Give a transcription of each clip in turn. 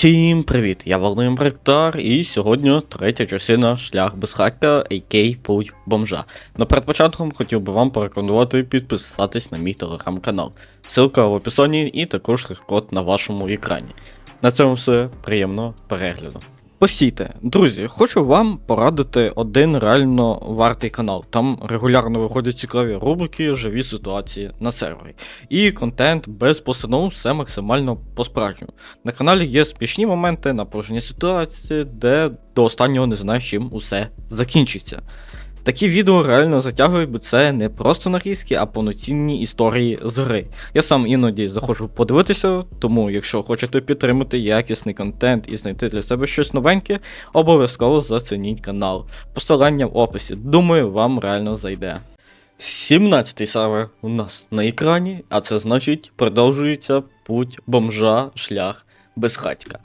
Всім привіт! Я Володимир Бректар, і сьогодні третя частина шлях безхатька, AK Путь бомжа. Но перед початком хотів би вам порекомендувати підписатись на мій телеграм-канал. Ссылка в описі і також штрих-код на вашому екрані. На цьому все приємного перегляду. Постійте, друзі, хочу вам порадити один реально вартий канал. Там регулярно виходять цікаві рубрики, живі ситуації на сервері. І контент без постанов, все максимально по-справжньому. На каналі є смішні моменти, напружені ситуації, де до останнього не знаєш, чим усе закінчиться. Такі відео реально затягують, бо це не просто нарізки, а повноцінні історії з гри. Я сам іноді заходжу подивитися, тому якщо хочете підтримати якісний контент і знайти для себе щось новеньке, обов'язково зацініть канал. Посилання в описі. Думаю, вам реально зайде. 17-й сервер у нас на екрані, а це значить продовжується путь бомжа, шлях безхатька.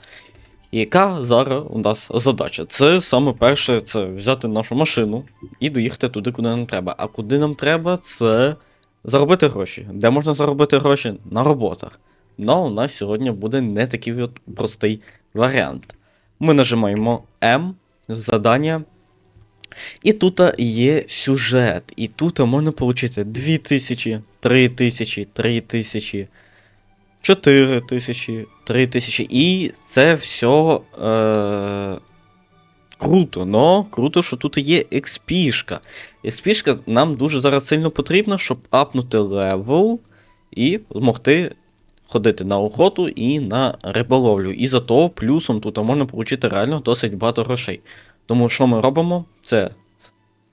І яка зараз у нас задача? Це саме перше, це взяти нашу машину і доїхати туди, куди нам треба. А куди нам треба, це заробити гроші. Де можна заробити гроші? На роботах. Ну, у нас сьогодні буде не такий от простий варіант. Ми нажимаємо М, задання. І тут є сюжет. І тут можна отримати 2000, 3000, 3000, 4 тисячі, 3 тисячі. І це все е, круто. Но круто, що тут є експішка. Експішка нам дуже зараз сильно потрібна, щоб апнути левел і змогти ходити на охоту і на риболовлю. І за то плюсом тут можна отримати реально досить багато грошей. Тому що ми робимо? Це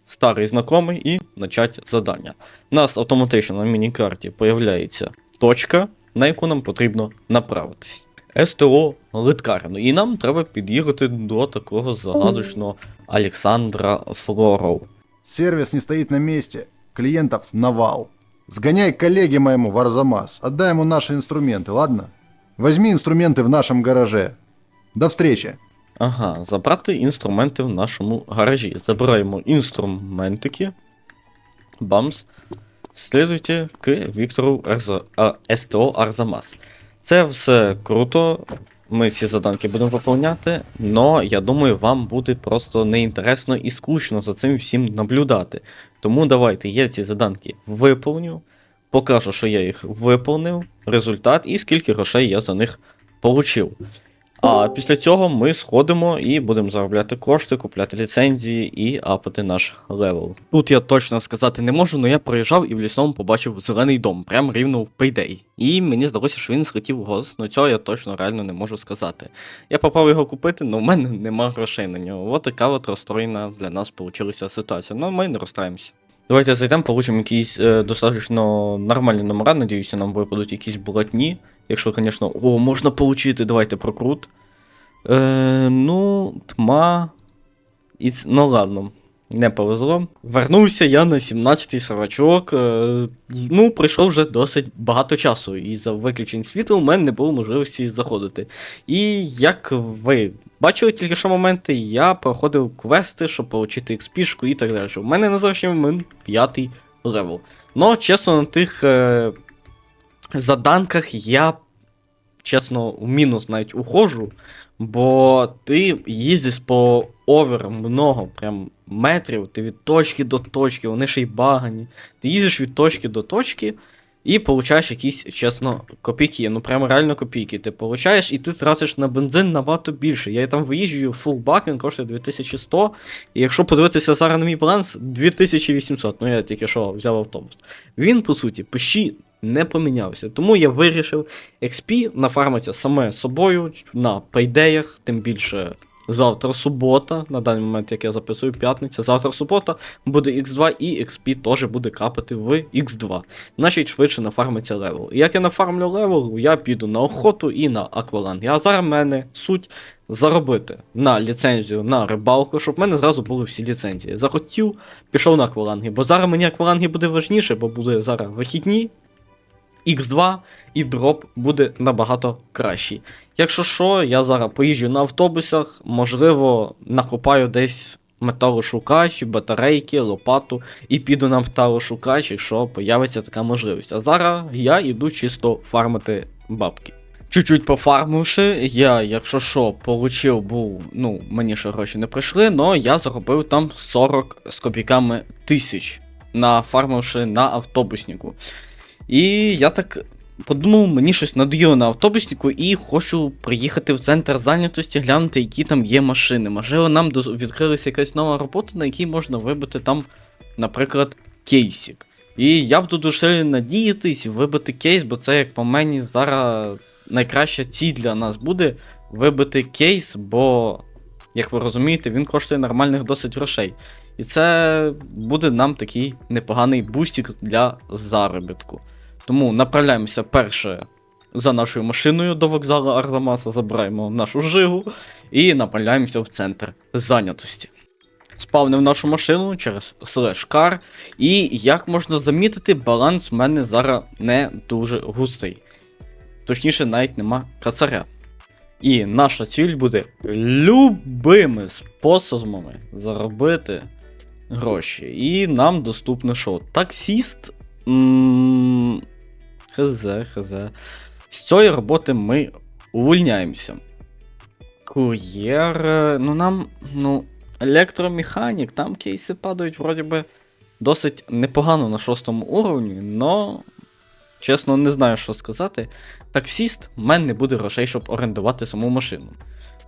старий знайомий і почати задання. У нас автоматично на міні-карті появляється точка на яку нам потрібно направитись. СТО Литкарину. І нам треба під'їхати до такого загадочного Олександра Флоров. Сервис не стоит на месте. Клиентов навал. Сгоняй коллеге моему в Арзамас. Отдай ему наши инструменты, ладно? Возьми инструменты в нашем гараже. До встречи. Ага, забрати інструменти в нашому гаражі. Забираємо інструментики. Бамс. Слідуйте к Віктору Арза... а, СТО Арзамас. Це все круто. Ми ці заданки будемо виповняти, але я думаю, вам буде просто неінтересно і скучно за цим всім наблюдати. Тому давайте я ці заданки виповню, покажу, що я їх виповнив, результат і скільки грошей я за них получив. А після цього ми сходимо і будемо заробляти кошти, купляти ліцензії і апати наш левел. Тут я точно сказати не можу, але я проїжджав і в лісному побачив зелений дом, прям рівно в Payday. І мені здалося, що він схотів голос, але цього я точно реально не можу сказати. Я попав його купити, але в мене нема грошей на нього. От така от розстроєна для нас вийшла ситуація. Ну ми не розстраємося. Давайте зайдемо, получимо якісь е, достатньо нормальні номера, надіюся, нам випадуть якісь блатні. Якщо, звісно, о, можна получити, давайте прокрут. Е, ну, тьма. І... Ну ладно, не повезло. Вернувся я на 17-й сервачок. Е, ну, пройшло вже досить багато часу, і за виключень світла у мене не було можливості заходити. І як ви бачили тільки що моменти, я проходив квести, щоб отримати експішку і так далі. У мене на завтрашній момент п'ятий левел. Ну, чесно, на тих е, заданках я, чесно, в мінус навіть ухожу, бо ти їздиш по овер много прям метрів, ти від точки до точки, вони ще й багані. Ти їздиш від точки до точки і получаєш якісь, чесно, копійки. Ну прямо реально копійки. Ти получаєш і ти тратиш на бензин набагато більше. Я там виїжджую фул бак, він коштує 2100. І якщо подивитися зараз на мій баланс, 2800. Ну я тільки що взяв автобус. Він, по суті, почти не помінявся. Тому я вирішив XP нафармитися саме собою на пейдеях, тим більше. Завтра субота, на даний момент, як я записую, п'ятниця, завтра субота буде X2 і XP теж буде капати в X2. Значить, швидше нафармиться левел. І як я нафармлю левел, я піду на охоту і на акваланг. А зараз в мене суть заробити на ліцензію на рибалку, щоб в мене зразу були всі ліцензії. Захотів, пішов на акваланги. Бо зараз мені акваланги буде важніше, бо буде зараз вихідні. X2 і дроп буде набагато кращий. Якщо що, я зараз поїжджу на автобусах, можливо, накопаю десь металошукач, батарейки, лопату і піду на металошукач, якщо появиться така можливість. А зараз я йду чисто фармити бабки. Чуть-чуть пофармивши, я, якщо що, получив був, ну, мені ще гроші не прийшли, але я заробив там 40 з копійками тисяч, нафармивши на автобуснику. І я так подумав, мені щось надоїло на автобуснику і хочу приїхати в центр зайнятості, глянути, які там є машини. Можливо, нам відкрилася якась нова робота, на якій можна вибити там, наприклад, кейсик. І я буду дуже надіятись вибити кейс, бо це, як по мені, зараз найкраща ціль для нас буде вибити кейс, бо, як ви розумієте, він коштує нормальних досить грошей. І це буде нам такий непоганий бустик для заробітку. Тому направляємося перше за нашою машиною до вокзалу Арзамаса, забираємо нашу жигу і направляємося в центр зайнятості. Спавнив нашу машину через слеш car, і як можна замітити, баланс в мене зараз не дуже густий. Точніше, навіть нема кацаря. І наша ціль буде любими способами заробити гроші. І нам доступно що? Таксіст. М, Хз, хз. З цієї роботи ми увольняємося. Кур'єр. е, Ну нам, ну, електромеханік, там кейси падають, вроді би, досить непогано на шостому уровні, но. Чесно, не знаю, що сказати. Таксіст, в мене не буде грошей, щоб орендувати саму машину.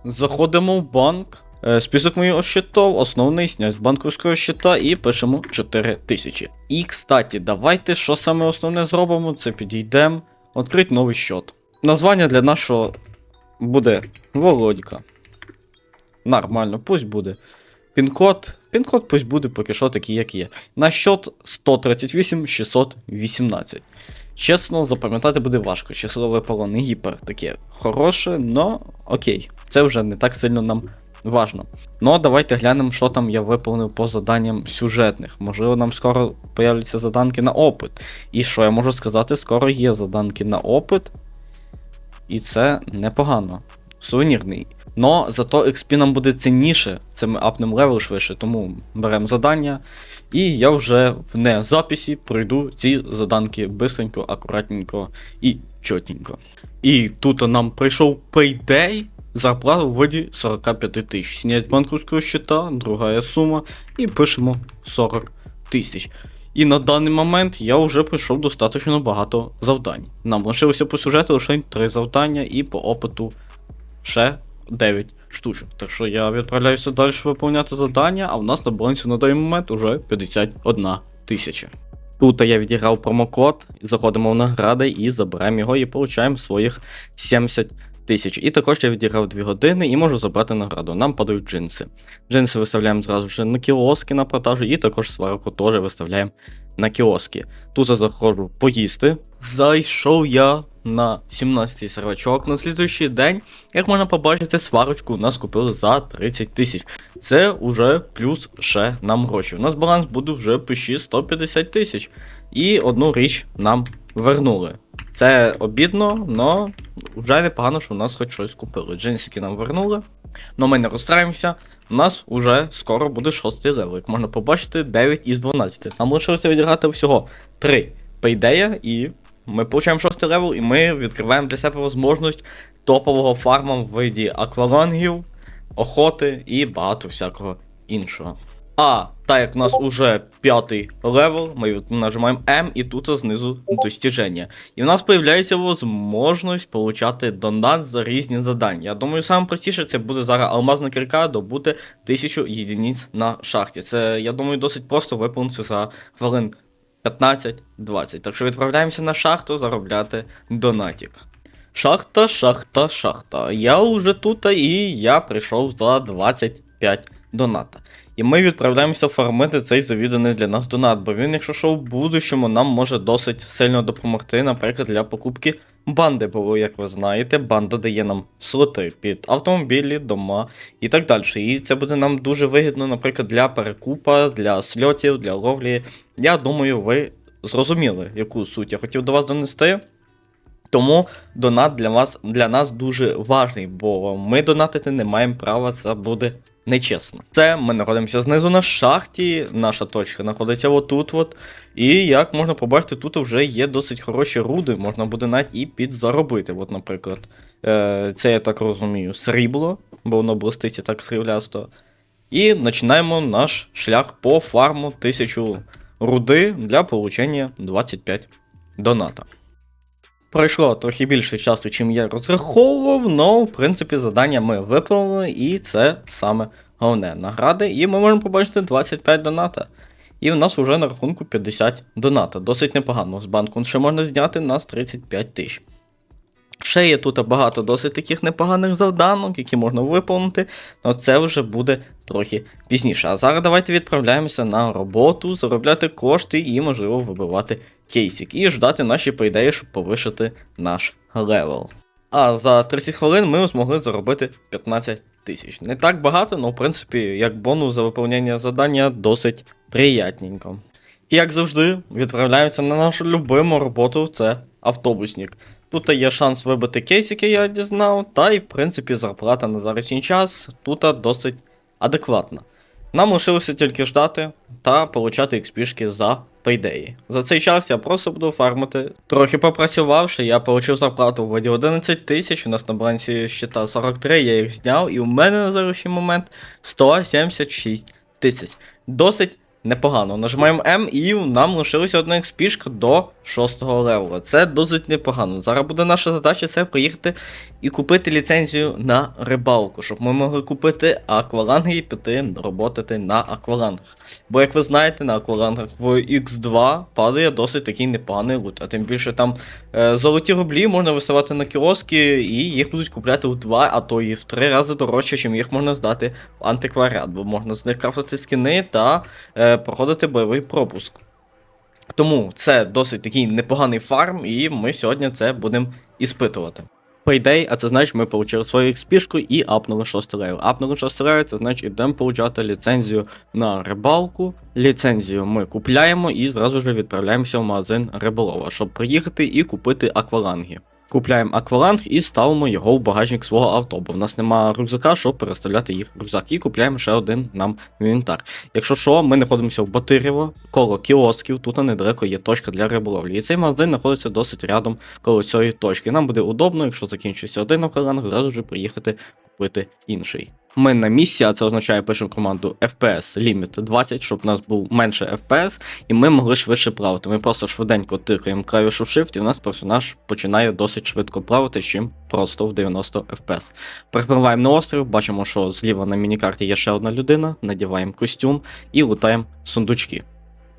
Заходимо в банк. Е, Список моїх счетов, основний снять з банківського щита і пишемо 4 тисячі. І, кстати, давайте що саме основне зробимо, це підійдемо, відкрити новий счет. Названня для нашого буде Володька. Нормально, пусть буде. Пін-код. Пін-код пусть буде поки що такий, як є. На счет 138 618. Чесно, запам'ятати буде важко. Числове поло не гіпер таке хороше, но окей. Це вже не так сильно нам важно. Ну, давайте глянемо, що там я виповнив по заданням сюжетних. Можливо, нам скоро появляться заданки на опит. І що я можу сказати, скоро є заданки на опит. І це непогано. Сувенірний. Но зато XP нам буде цінніше, це ми апнемо левел швидше, тому беремо завдання. І я вже в не записі пройду ці заданки бистренько, акуратненько і чотненько. І тут нам прийшов Payday, зарплата в виді 45 тисяч. Снять банківського щита, друга сума, і пишемо 40 тисяч. І на даний момент я вже пройшов достатньо багато завдань. Нам лишилося по сюжету лише 3 завдання і по опиту ще 9 штучок. Так що я відправляюся далі виповняти завдання, а в нас на балансі на даний момент уже 51 тисяча. Тут я відіграв промокод, заходимо в награди і забираємо його, і отримуємо своїх 70 тисяч. І також я відіграв 2 години і можу забрати награду. Нам падають джинси. Джинси виставляємо зразу ж на кіоски на продажу, і також сварку теж виставляємо на кіоски. Тут я заходжу поїсти. Зайшов я на 17-й сервачок. На слідуючий день, як можна побачити, сварочку у нас купили за 30 тисяч. Це вже плюс ще нам гроші. У нас баланс буде вже пиші 150 тисяч. І одну річ нам вернули. Це обідно, але вже непогано, що у нас хоч щось купили. Джинсики нам вернули. Но ми не розстраємося. У нас уже скоро буде шостий левел. Як можна побачити, 9 із 12. Нам лишилося відіграти всього 3 пейдея, і ми получаємо шостий левел, і ми відкриваємо для себе можливість топового фарма в виді аквалангів, охоти і багато всякого іншого. А так як у нас уже п'ятий левел, ми нажимаємо М і тут знизу достіження. І в нас з'являється можливість получати донат за різні завдання. Я думаю, саме простіше це буде зараз алмазна кірка добути 1000 єдиниць на шахті. Це, я думаю, досить просто виповнити за хвилин 15-20. Так що відправляємося на шахту заробляти донатик. Шахта, шахта, шахта. Я вже тут і я прийшов за 25 доната. І ми відправляємося фармити цей завіданий для нас донат, бо він, якщо що в будущому, нам може досить сильно допомогти, наприклад, для покупки банди. Бо, як ви знаєте, банда дає нам слоти під автомобілі, дома і так далі. І це буде нам дуже вигідно, наприклад, для перекупа, для сльотів, для ловлі. Я думаю, ви зрозуміли, яку суть я хотів до вас донести. Тому донат для вас для нас дуже важний, бо ми донатити не маємо права, це буде нечесно. Це ми знаходимося знизу на шахті, наша точка знаходиться отут. от І як можна побачити, тут вже є досить хороші руди, можна буде навіть і підзаробити. От, наприклад, е, це я так розумію, срібло, бо воно блистить і так сріблясто. І починаємо наш шлях по фарму 1000 руди для получення 25 доната. Пройшло трохи більше часу, чим я розраховував, але в принципі завдання ми виповнили, і це саме головне награди. І ми можемо побачити 25 доната. І в нас вже на рахунку 50 доната. Досить непогано. З банку ще можна зняти нас 35 тисяч. Ще є тут багато досить таких непоганих завданок, які можна виповнити, але це вже буде трохи пізніше. А зараз давайте відправляємося на роботу, заробляти кошти і, можливо, вибивати кейсик. І ждати наші по ідеї, щоб повишити наш левел. А за 30 хвилин ми змогли заробити 15 тисяч. Не так багато, але в принципі, як бонус за виповнення завдання досить приятненько. І як завжди, відправляємося на нашу любиму роботу це автобусник. Тут є шанс вибити кейсики, я дізнав, та й в принципі зарплата на зарічний час тут досить адекватна. Нам лишилося тільки ждати та получати експішки за пейдеї. За цей час я просто буду фармити. Трохи попрацювавши, я отримав зарплату в воді 11 тисяч, у нас на балансі щита 43, я їх зняв, і у мене на зараз момент 176 тисяч. Досить непогано. Нажимаємо М і нам лишилося одна експішка до 6 левела. Це досить непогано. Зараз буде наша задача це приїхати і купити ліцензію на рибалку, щоб ми могли купити акваланги і піти роботати на аквалангах. Бо, як ви знаєте, на аквалангах в X2 падає досить такий непоганий лут. А тим більше там е, золоті рублі можна висилати на кіоски, і їх будуть купляти в 2, а то і в 3 рази дорожче, чим їх можна здати в антикваріат, бо можна з них крафтити скини та е, проходити бойовий пропуск. Тому це досить такий непоганий фарм, і ми сьогодні це будемо іспитувати. Payday, а це значить, ми отримали свою експішку і апнули 6 левел. Апнули 6 левел, це значить ідемо получати ліцензію на рибалку. Ліцензію ми купляємо і зразу ж відправляємося в магазин риболова, щоб приїхати і купити акваланги. Купляємо акваланг і ставимо його в багажник свого авто, бо в нас немає рюкзака, щоб переставляти їх в рюкзак. І купляємо ще один нам інвентар. Якщо що, ми знаходимося в Батирєво, коло кіосків, тут недалеко є точка для риболовлі. І цей магазин знаходиться досить рядом коло цієї точки. Нам буде удобно, якщо закінчиться один акваланг, одразу ж приїхати купити інший. Ми на місці, а це означає пишемо команду FPS Limit 20, щоб у нас був менше FPS, і ми могли швидше плавати. Ми просто швиденько тикаємо клавішу Shift, і у нас персонаж починає досить швидко плавати, чим просто в 90 FPS. Припливаємо на острів, бачимо, що зліва на мінікарті є ще одна людина, надіваємо костюм і лутаємо сундучки.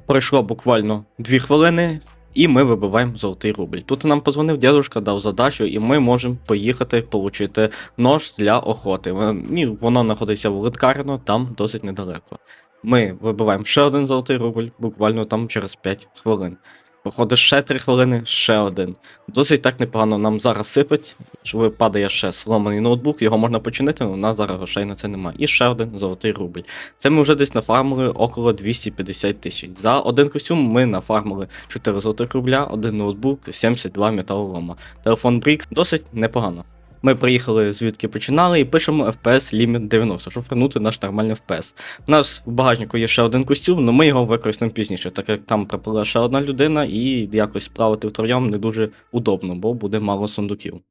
Пройшло буквально 2 хвилини. І ми вибиваємо золотий рубль. Тут нам позвонив дядушка, дав задачу, і ми можемо поїхати отримати нож для охоти. Воно знаходиться в Литкарно, там досить недалеко. Ми вибиваємо ще один золотий рубль, буквально там через 5 хвилин. Проходить ще 3 хвилини, ще один. Досить так непогано нам зараз сипить, що падає ще сломаний ноутбук, його можна починити, але у нас зараз грошей на це немає. І ще один золотий рубль. Це ми вже десь нафармили около 250 тисяч. За один костюм ми нафармили 4 золотих рубля, один ноутбук, 72 металолома. Телефон Brix досить непогано. Ми приїхали звідки починали і пишемо FPS Limit 90, щоб вернути наш нормальний FPS. У нас в багажнику є ще один костюм, але ми його використаємо пізніше, так як там приплила ще одна людина, і якось справити втроєм не дуже удобно, бо буде мало сундуків.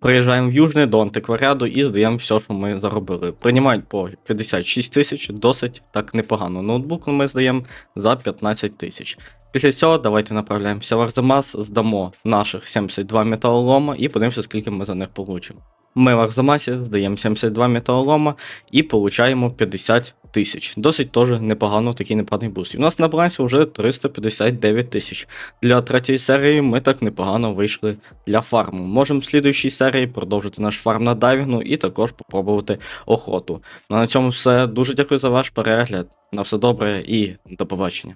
Приїжджаємо в Южний до антикваріаду і здаємо все, що ми заробили. Приймають по 56 тисяч, досить так непогано. Ноутбук ми здаємо за 15 тисяч. Після цього давайте направляємося в Арзамас, здамо наших 72 металолома і подивимося, скільки ми за них получимо. Ми в Арзамасі здаємо 72 металолома і получаємо 50 тисяч. Досить теж непогано, такий непоганий буст. І у нас на балансі вже 359 тисяч. Для третьої серії ми так непогано вийшли для фарму. Можемо в слідуючій серії продовжити наш фарм на дайвінгу і також попробувати охоту. Ну на цьому все. Дуже дякую за ваш перегляд. На все добре і до побачення.